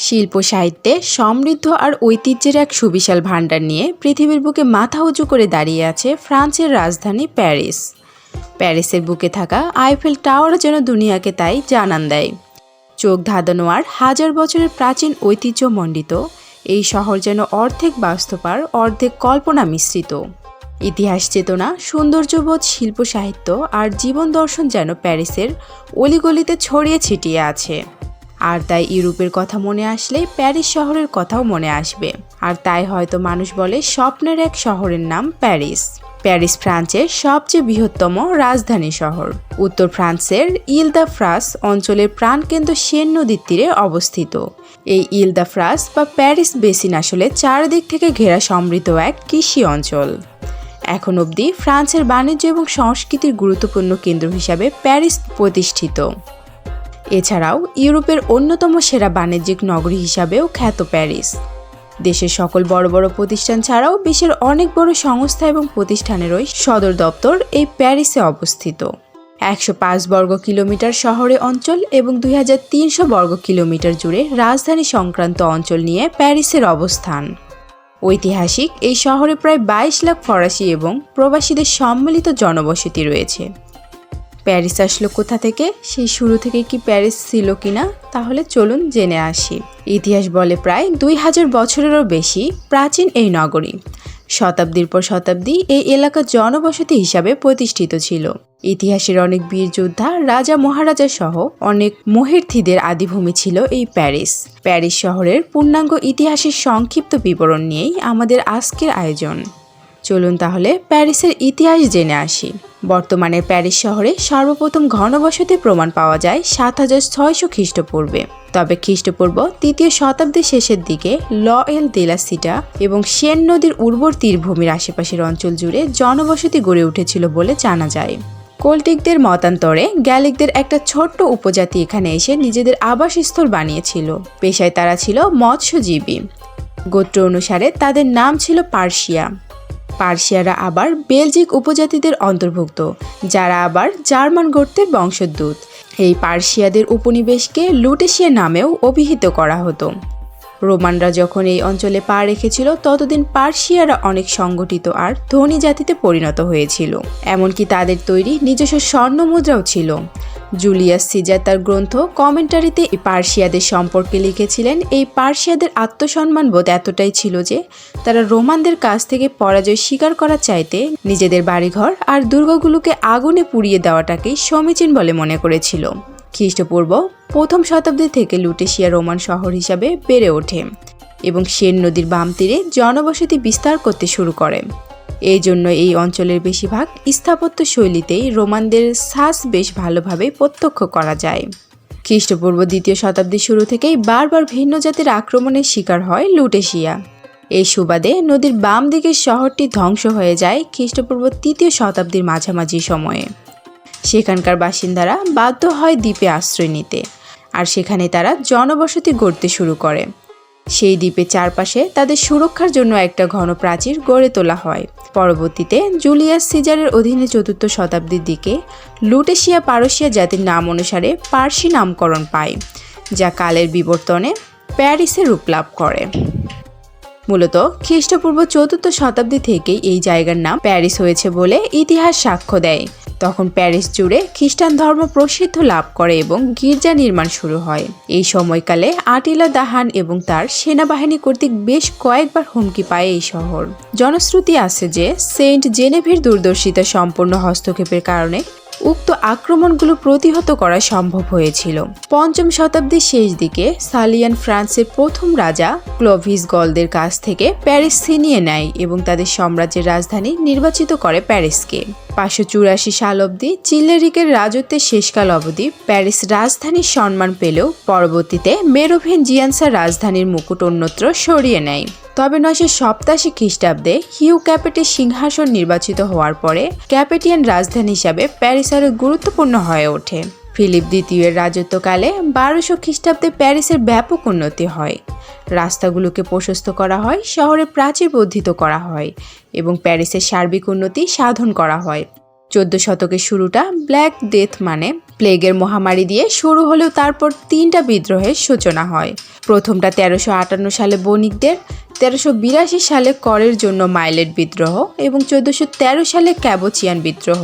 শিল্প সাহিত্যে সমৃদ্ধ আর ঐতিহ্যের এক সুবিশাল ভাণ্ডার নিয়ে পৃথিবীর বুকে মাথা উঁচু করে দাঁড়িয়ে আছে ফ্রান্সের রাজধানী প্যারিস। প্যারিসের বুকে থাকা আইফেল টাওয়ার যেন দুনিয়াকে তাই জানান দেয়। চোখ ধাঁধানো আর হাজার বছরের প্রাচীন ঐতিহ্যমণ্ডিত এই শহর যেন অর্ধেক বাস্তবার, অর্ধেক কল্পনা মিশ্রিত। ইতিহাস চেতনা, সৌন্দর্যবোধ, শিল্প সাহিত্য আর জীবন দর্শন যেন প্যারিসের অলিগলিতে ছড়িয়ে ছিটিয়ে আছে। আর তাই ইউরোপের কথা মনে আসলে প্যারিস শহরের কথাও মনে আসবে। আর তাই হয়তো মানুষ বলে স্বপ্নের এক শহরের নাম প্যারিস। প্যারিস ফ্রান্সের সবচেয়ে বৃহত্তম রাজধানী শহর। উত্তর ফ্রান্সের ইল দ্য ফ্রাস অঞ্চলের প্রাণকেন্দ্র সেন নদীর তীরে অবস্থিত। এই ইল দ্য ফ্রাস বা প্যারিস বেসিন আসলে চারদিক থেকে ঘেরা সমৃদ্ধ এক কৃষি অঞ্চল। এখন অবধি ফ্রান্সের বাণিজ্য এবং সংস্কৃতির গুরুত্বপূর্ণ কেন্দ্র হিসাবে প্যারিস প্রতিষ্ঠিত। এছাড়াও ইউরোপের অন্যতম সেরা বাণিজ্যিক নগরী হিসাবেও খ্যাত প্যারিস। দেশের সকল বড় বড় প্রতিষ্ঠান ছাড়াও বিশ্বের অনেক বড় সংস্থা এবং প্রতিষ্ঠানেরই সদর দপ্তর এই প্যারিসে অবস্থিত। একশো পাঁচ বর্গ কিলোমিটার শহরে অঞ্চল এবং দুই হাজার তিনশো বর্গ কিলোমিটার জুড়ে রাজধানী সংক্রান্ত অঞ্চল নিয়ে প্যারিসের অবস্থান। ঐতিহাসিক এই শহরে প্রায় বাইশ লাখ ফরাসি এবং প্রবাসীদের সম্মিলিত জনবসতি রয়েছে। প্যারিস আসলো কোথা থেকে? সেই শুরু থেকে কি প্যারিস ছিল কিনা? তাহলে চলুন জেনে আসি। ইতিহাস বলে প্রায় দুই হাজার বছরেরও বেশি প্রাচীন এই নগরী। শতাব্দীর পর শতাব্দী এই এলাকা জনবসতি হিসাবে প্রতিষ্ঠিত ছিল। ইতিহাসের অনেক বীর যোদ্ধা, রাজা, মহারাজা সহ অনেক মহির্থীদের আদিভূমি ছিল এই প্যারিস। প্যারিস শহরের পূর্ণাঙ্গ ইতিহাসের সংক্ষিপ্ত বিবরণ নিয়েই আমাদের আজকের আয়োজন। চলুন তাহলে প্যারিসের ইতিহাস জেনে আসি। বর্তমানে প্যারিস শহরে সর্বপ্রথম ঘনবসতির প্রমাণ পাওয়া যায় সাত হাজার ছয়শো খ্রিস্টপূর্বে। তবে খ্রিস্টপূর্ব তৃতীয় শতাব্দীর শেষের দিকে ল এল দেলাসিটা এবং সেন নদীর উর্বর তীরভূমির আশেপাশের অঞ্চল জুড়ে জনবসতি গড়ে উঠেছিল বলে জানা যায়। কোল্টিকদের মতান্তরে গ্যালিকদের একটা ছোট্ট উপজাতি এখানে এসে নিজেদের আবাসস্থল বানিয়েছিল। পেশায় তারা ছিল মৎস্যজীবী। গোত্র অনুসারে তাদের নাম ছিল পার্সিয়া পার্সিয়ারা আবার বেলজিক উপজাতিদের অন্তর্ভুক্ত, যারা আবার জার্মান গোত্রের বংশোদ্ভূত। এই পার্সিয়াদের উপনিবেশকে লুটেশিয়া নামেও অভিহিত করা হতো। রোমানরা যখন এই অঞ্চলে পা রেখেছিল, ততদিন পার্সিয়ারা অনেক সংগঠিত আর ধনী জাতিতে পরিণত হয়েছিল। এমনকি তাদের তৈরি নিজস্ব স্বর্ণ মুদ্রাও ছিল। জুলিয়াস সিজার তার গ্রন্থ কমেন্টারিতে এই পার্সিয়াদের সম্পর্কে লিখেছিলেন, এই পার্সিয়াদের আত্মসম্মান বোধ এতটাই ছিল যে, তারা রোমানদের কাছ থেকে পরাজয় স্বীকার করা চাইতে নিজেদের বাড়িঘর আর দুর্গগুলোকে আগুনে পুড়িয়ে দেওয়াটাকেই সমীচীন বলে মনে করেছিল। খ্রিস্টপূর্ব প্রথম শতাব্দী থেকে লুটেশিয়া রোমান শহর হিসাবে বেড়ে ওঠে এবং সেন নদীর বাম তীরে জনবসতি বিস্তার করতে শুরু করে। এই জন্য এই অঞ্চলের বেশিরভাগ স্থাপত্য শৈলীতেই রোমানদের শ্বাস বেশ ভালোভাবে প্রত্যক্ষ করা যায়। খ্রিস্টপূর্ব দ্বিতীয় শতাব্দীর শুরু থেকেই বারবার ভিন্ন জাতির আক্রমণের শিকার হয় লুটেশিয়া। এই সুবাদে নদীর বাম দিকের শহরটি ধ্বংস হয়ে যায় খ্রিস্টপূর্ব তৃতীয় শতাব্দীর মাঝামাঝি সময়ে। সেখানকার বাসিন্দারা বাধ্য হয় দ্বীপে আশ্রয় নিতে। আর সেখানে তারা জনবসতি গড়তে শুরু করে। সেই দ্বীপের চারপাশে তাদের সুরক্ষার জন্য একটা ঘন প্রাচীর গড়ে তোলা হয়। পরবর্তীতে জুলিয়াস সিজারের অধীনে চতুর্থ শতাব্দীর দিকে লুটেশিয়া পারসিয়া জাতির নাম অনুসারে পার্সি নামকরণ পায়, যা কালের বিবর্তনে প্যারিসে রূপ লাভ করে। মূলত খ্রিস্টপূর্ব চতুর্থ শতাব্দী থেকেই এই জায়গার নাম প্যারিস হয়েছে বলে ইতিহাস সাক্ষ্য দেয়। তখন প্যারিস জুড়ে খ্রিস্টান ধর্ম প্রসিদ্ধ লাভ করে এবং গির্জা নির্মাণ শুরু হয়। এই সময়কালে আটিলা দাহান এবং তার সেনাবাহিনী কর্তৃক বেশ কয়েকবার হুমকি পায় এই শহর। জনশ্রুতি আছে যে সেন্ট জেনেভির দূরদর্শিতা সম্পূর্ণ হস্তক্ষেপের কারণে উক্ত আক্রমণগুলো প্রতিহত করা সম্ভব হয়েছিল। পঞ্চম শতাব্দীর শেষ দিকে সালিয়ান ফ্রান্সের প্রথম রাজা ক্লোভিস গলদের কাছ থেকে প্যারিস ছিনিয়ে নেয় এবং তাদের সাম্রাজ্যের রাজধানী নির্বাচিত করে প্যারিসকে। পাঁচশো চুরাশি সাল অবধি চিল্লেরিকের রাজত্বের শেষকাল অবধি প্যারিস রাজধানীর সম্মান পেলেও পরবর্তীতে মেরোভেন জিয়ান্সার রাজধানীর মুকুট অন্যত্র সরিয়ে নেয়। তবে নয়শো সপ্তাশি খ্রিস্টাব্দে হিউ ক্যাপেটের সিংহাসন নির্বাচিত হওয়ার পরে ক্যাপেটিয়ান রাজধানী হিসাবে প্যারিস আরও গুরুত্বপূর্ণ হয়ে ওঠে। ফিলিপ দ্বিতীয়ের রাজত্বকালে বারোশো খ্রিস্টাব্দে প্যারিসের ব্যাপক উন্নতি হয়। রাস্তাগুলোকে প্রশস্ত করা হয় শহরে প্রাচীর বর্ধিত করা হয় এবং প্যারিসের সার্বিক উন্নতি সাধন করা হয়। চোদ্দ শতকের শুরুটা ব্ল্যাক ডেথ মানে প্লেগের মহামারী দিয়ে শুরু হলেও তারপর তিনটা বিদ্রোহের সূচনা হয়। প্রথমটা তেরোশো আটান্ন সালে বণিকদের, তেরোশো বিরাশি সালে করের জন্য মাইলেট বিদ্রোহ এবং চোদ্দোশো তেরো সালে ক্যাবোচিয়ান বিদ্রোহ।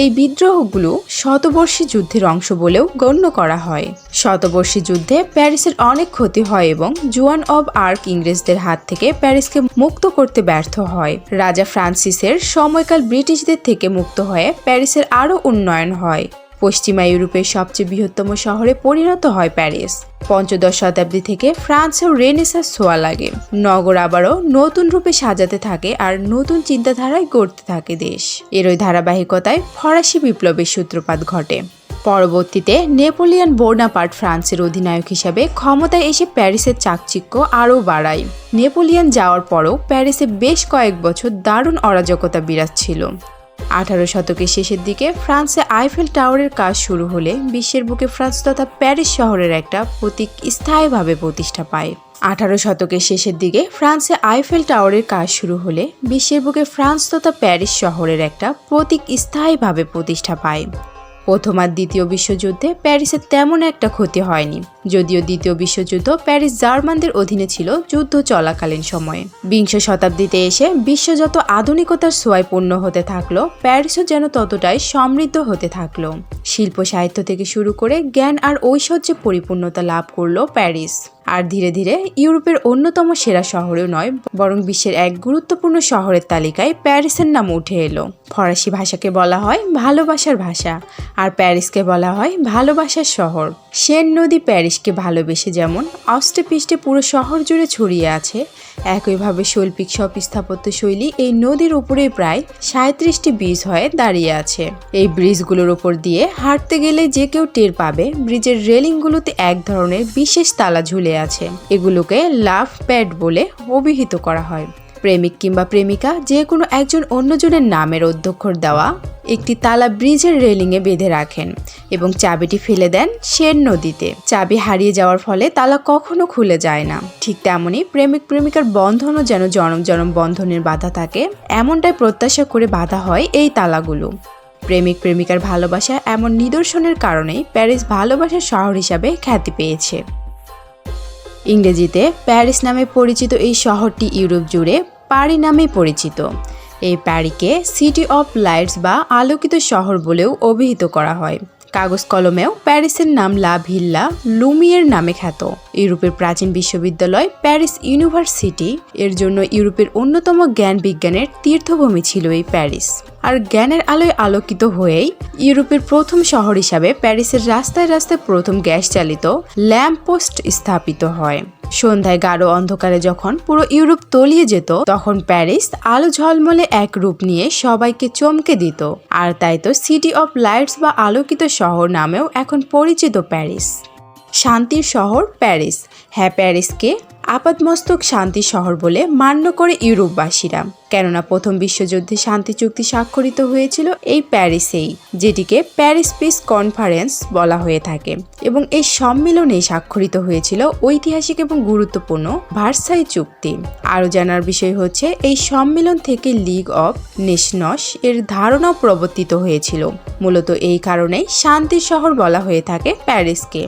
এই বিদ্রোহগুলো শতবর্ষী যুদ্ধের অংশ বলেও গণ্য করা হয়। শতবর্ষী যুদ্ধে প্যারিসের অনেক ক্ষতি হয় এবং জুয়ান অব আর্ক ইংরেজদের হাত থেকে প্যারিসকে মুক্ত করতে ব্যর্থ হয়। রাজা ফ্রান্সিসের সময়কাল ব্রিটিশদের থেকে মুক্ত হয়ে প্যারিসের আরও উন্নয়ন হয়। পশ্চিমা ইউরোপের সবচেয়ে বৃহত্তম শহরে পরিণত হয় প্যারিস। পঞ্চদশ শতাব্দী থেকে ফ্রান্সেও রেনেসাস ছোঁয়া লাগে। নগর আবারও নতুন রূপে সাজাতে থাকে আর নতুন চিন্তাধারায় গড়তে থাকে দেশ। এরই ধারাবাহিকতায় ফরাসি বিপ্লবের সূত্রপাত ঘটে। পরবর্তীতে নেপোলিয়ান বোর্নাপার্ট ফ্রান্সের অধিনায়ক হিসাবে ক্ষমতায় এসে প্যারিসের চাকচিক্য আরও বাড়ায়। নেপোলিয়ান যাওয়ার পরও প্যারিসে বেশ কয়েক বছর দারুণ অরাজকতা বিরাজ ছিল। আঠারো শতকের শেষের দিকে ফ্রান্সে আইফেল টাওয়ারের কাজ শুরু হলে বিশ্বের বুকে ফ্রান্স তথা প্যারিস শহরের একটা প্রতীক স্থায়ীভাবে প্রতিষ্ঠা পায়। আঠারো শতকের শেষের দিকে ফ্রান্সে আইফেল টাওয়ারের কাজ শুরু হলে বিশ্বের বুকে ফ্রান্স তথা প্যারিস শহরের একটা প্রতীক স্থায়ীভাবে প্রতিষ্ঠা পায়। প্রথম আর দ্বিতীয় বিশ্বযুদ্ধে প্যারিসের তেমন একটা ক্ষতি হয়নি, যদিও দ্বিতীয় বিশ্বযুদ্ধ প্যারিস জার্মানদের অধীনে ছিল যুদ্ধ চলাকালীন সময়ে। বিংশ শতাব্দীতে এসে বিশ্ব যত আধুনিকতার ছোঁয়ায় পূর্ণ হতে থাকল, প্যারিসও যেন ততটাই সমৃদ্ধ হতে থাকল। শিল্প সাহিত্য থেকে শুরু করে জ্ঞান আর ঐশ্বর্যে পরিপূর্ণতা লাভ করল প্যারিস। আর ধীরে ধীরে ইউরোপের অন্যতম সেরা শহরেও নয়, বরং বিশ্বের এক গুরুত্বপূর্ণ শহরের তালিকায় প্যারিসের নাম উঠে এলো। ফরাসি ভাষাকে বলা হয় ভালোবাসার ভাষা, আর প্যারিসকে বলা হয় ভালোবাসার শহর। সেন নদী প্যারিসকে ভালোবেসে যেমন অষ্টপৃষ্টে পুরো শহর জুড়ে ছড়িয়ে আছে, একইভাবে শৈল্পিক সব স্থাপত্য শৈলী এই নদীর উপরে প্রায় সাঁত্রিশটি ব্রিজ হয়ে দাঁড়িয়ে আছে। এই ব্রিজগুলোর উপর দিয়ে হাঁটতে গেলে যে কেউ টের পাবে, ব্রিজের রেলিংগুলোতে এক ধরনের বিশেষ তালা ঝুলে আছে। এগুলোকে লাভ প্যাড বলে অভিহিত করা হয়। প্রেমিক কিংবা প্রেমিকা যে কোনো একজন অন্যজনের নামের অধ্যক্ষর দেওয়া একটি তালা ব্রিজের রেলিংয়ে বেঁধে রাখেন এবং চাবিটি ফেলে দেন সেন নদীতে। চাবি হারিয়ে যাওয়ার ফলে তালা কখনো খুলে যায় না। ঠিক তেমনই প্রেমিক প্রেমিকার বন্ধনও যেন জনম জনম বন্ধনের বাধা থাকে, এমনটাই প্রত্যাশা করে বাধা হয় এই তালাগুলো। প্রেমিক প্রেমিকার ভালোবাসা এমন নিদর্শনের কারণেই প্যারিস ভালোবাসার শহর হিসাবে খ্যাতি পেয়েছে। ইংরেজিতে প্যারিস নামে পরিচিত এই শহরটি ইউরোপ জুড়ে পারি নামেই পরিচিত। এই প্যারিকে সিটি অফ লাইটস বা আলোকিত শহর বলেও অভিহিত করা হয়। কাগজ কলমেও প্যারিসের নাম লা ভিল্লা লুমিয়ের নামে খ্যাত। ইউরোপের প্রাচীন বিশ্ববিদ্যালয় প্যারিস ইউনিভার্সিটি এর জন্য ইউরোপের অন্যতম জ্ঞান বিজ্ঞানের তীর্থভূমি ছিল এই প্যারিস। আর জ্ঞানের আলোয় আলোকিত হয়েই ইউরোপের প্রথম শহর হিসাবে প্যারিসের রাস্তায় রাস্তায় প্রথম গ্যাস চালিত ল্যাম্প পোস্ট স্থাপিত হয়। সন্ধ্যায় গাঢ় অন্ধকারে যখন পুরো ইউরোপ তলিয়ে যেত, তখন প্যারিস আলো ঝলমলে এক রূপ নিয়ে সবাইকে চমকে দিত। আর তাই তো সিটি অফ লাইটস বা আলোকিত শহর নামেও এখন পরিচিত প্যারিস। শান্তির শহর প্যারিস। হ্যাঁ প্যারিসকে আপাতমস্তক শান্তি শহর বলে মান্য করে ইউরোপবাসীরা। কেননা প্রথম বিশ্বযুদ্ধে শান্তি চুক্তি স্বাক্ষরিত হয়েছিল এই প্যারিসেই, যেটিকে প্যারিস পিস কনফারেন্স বলা হয়ে থাকে। এবং এই সম্মেলনে স্বাক্ষরিত হয়েছিল ঐতিহাসিক এবং গুরুত্বপূর্ণ ভার্সাই চুক্তি। আরও জানার বিষয় হচ্ছে, এই সম্মেলন থেকে লিগ অফ নেশনস এর ধারণাও প্রবর্তিত হয়েছিল। মূলত এই কারণেই শান্তির শহর বলা হয়ে থাকে প্যারিসকে।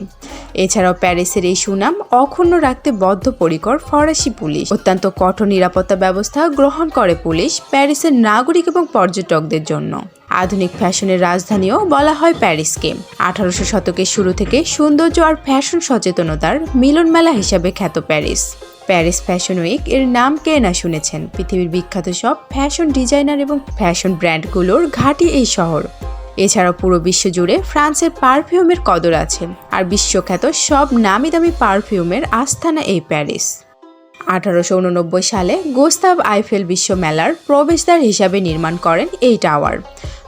এছাড়াও প্যারিসের এই সুনাম অক্ষুণ্ণ রাখতে বদ্ধপরিকর ফরাসি পুলিশ। অত্যন্ত কঠোর নিরাপত্তা ব্যবস্থা গ্রহণ করে পুলিশ প্যারিসের নাগরিক এবং পর্যটকদের জন্য। আধুনিক ফ্যাশনের রাজধানীও বলা হয় প্যারিসকে। আঠারোশো শতকের শুরু থেকে সৌন্দর্য আর ফ্যাশন সচেতনতার মিলন মেলা হিসাবে খ্যাত প্যারিস। প্যারিস ফ্যাশন উইক এর নাম কে না শুনেছেন? পৃথিবীর বিখ্যাত সব ফ্যাশন ডিজাইনার এবং ফ্যাশন ব্র্যান্ডগুলোর ঘাঁটি এই শহর। এছাড়াও পুরো বিশ্ব জুড়ে ফ্রান্সের পারফিউমের কদর আছে, আর বিশ্বখ্যাত সব নামি দামি পারফিউমের আস্থানা এই প্যারিস। আঠারোশো উননব্বই সালে গোস্তাব আইফেল বিশ্ব মেলার প্রবেশদ্বার হিসাবে নির্মাণ করেন এই টাওয়ার।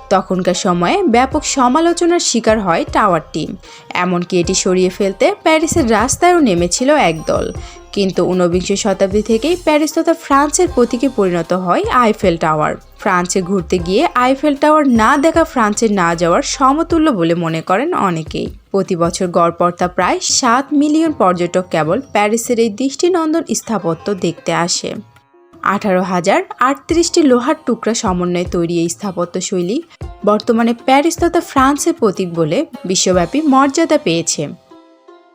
তখনকার সময়ে ব্যাপক সমালোচনার শিকার হয় টাওয়ারটি, এমনকি এটি সরিয়ে ফেলতে প্যারিসের রাস্তায়ও নেমেছিল একদল। কিন্তু ঊনবিংশ শতাব্দী থেকেই প্যারিস তথা ফ্রান্সের প্রতীকে পরিণত হয় আইফেল টাওয়ার। ফ্রান্সে ঘুরতে গিয়ে আইফেল টাওয়ার না দেখা ফ্রান্সে না যাওয়ার সমতুল্য বলে মনে করেন অনেকেই। প্রতি বছর গড়পর্তা প্রায় সাত মিলিয়ন পর্যটক কেবল প্যারিসের এই দৃষ্টিনন্দন স্থাপত্য দেখতে আসে। আঠারো হাজার আটত্রিশটি লোহার টুকরা সমন্বয়ে তৈরি এই স্থাপত্যশৈলী বর্তমানে প্যারিস তথা ফ্রান্সের প্রতীক বলে বিশ্বব্যাপী মর্যাদা পেয়েছে।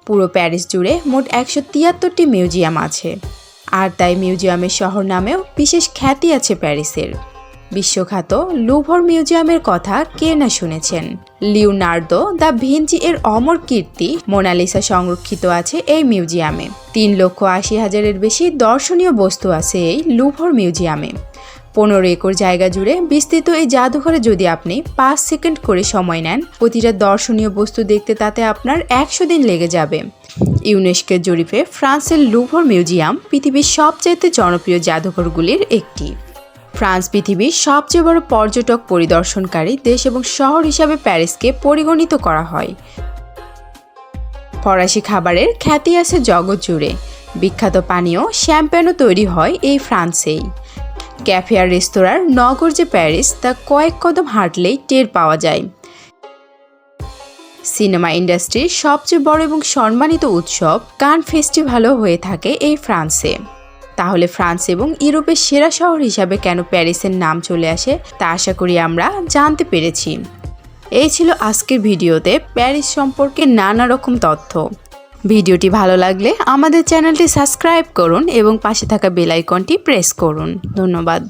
পুরো প্যারিস জুড়ে মোট একশো তিয়াত্তরটি মিউজিয়াম আছে। আর তাই মিউজিয়ামের শহর নামেও বিশেষ খ্যাতি আছে প্যারিসের। বিশ্বখ্যাত লুভর মিউজিয়ামের কথা কে না শুনেছেন? লিওনার্দো দ্য ভিঞ্চি এর অমর কীর্তি মোনালিসা সংরক্ষিত আছে এই মিউজিয়ামে। তিন লক্ষ আশি হাজারের বেশি দর্শনীয় বস্তু আছে এই লুভর মিউজিয়ামে। পনেরো একর জায়গা জুড়ে বিস্তৃত এই জাদুঘরে যদি আপনি পাঁচ সেকেন্ড করে সময় নেন, প্রতিটা দর্শনীয় বস্তু দেখতে তাতে আপনার একশো দিন লেগে যাবে। ইউনেস্কের জরিপে ফ্রান্সের লুভর মিউজিয়াম পৃথিবীর সবচাইতে জনপ্রিয় জাদুঘরগুলির একটি। ফ্রান্স পৃথিবীর সবচেয়ে বড় পর্যটক পরিদর্শনকারী দেশ এবং শহর হিসাবে প্যারিসকে পরিগণিত করা হয়। ফরাসি খাবারের খ্যাতি আছে জগৎ জুড়ে। বিখ্যাত পানীয় শ্যাম্পেনও তৈরি হয় এই ফ্রান্সেই। ক্যাফে আর রেস্তোরাঁর নগর যে প্যারিস, তা কয়েক কদম হাঁটলেই টের পাওয়া যায়। সিনেমা ইন্ডাস্ট্রির সবচেয়ে বড় এবং সম্মানিত উৎসব কান ফেস্টিভ্যালও হয়ে থাকে এই ফ্রান্সে। তাহলে ফ্রান্স এবং ইউরোপের সেরা শহর হিসাবে কেন প্যারিসের নাম চলে আসে তা আশা করি আমরা জানতে পেরেছি। এই ছিল আজকের ভিডিওতে প্যারিস সম্পর্কে নানা রকম তথ্য। ভিডিওটি ভালো লাগলে আমাদের চ্যানেলটি সাবস্ক্রাইব করুন এবং পাশে থাকা বেল আইকনটি প্রেস করুন। ধন্যবাদ।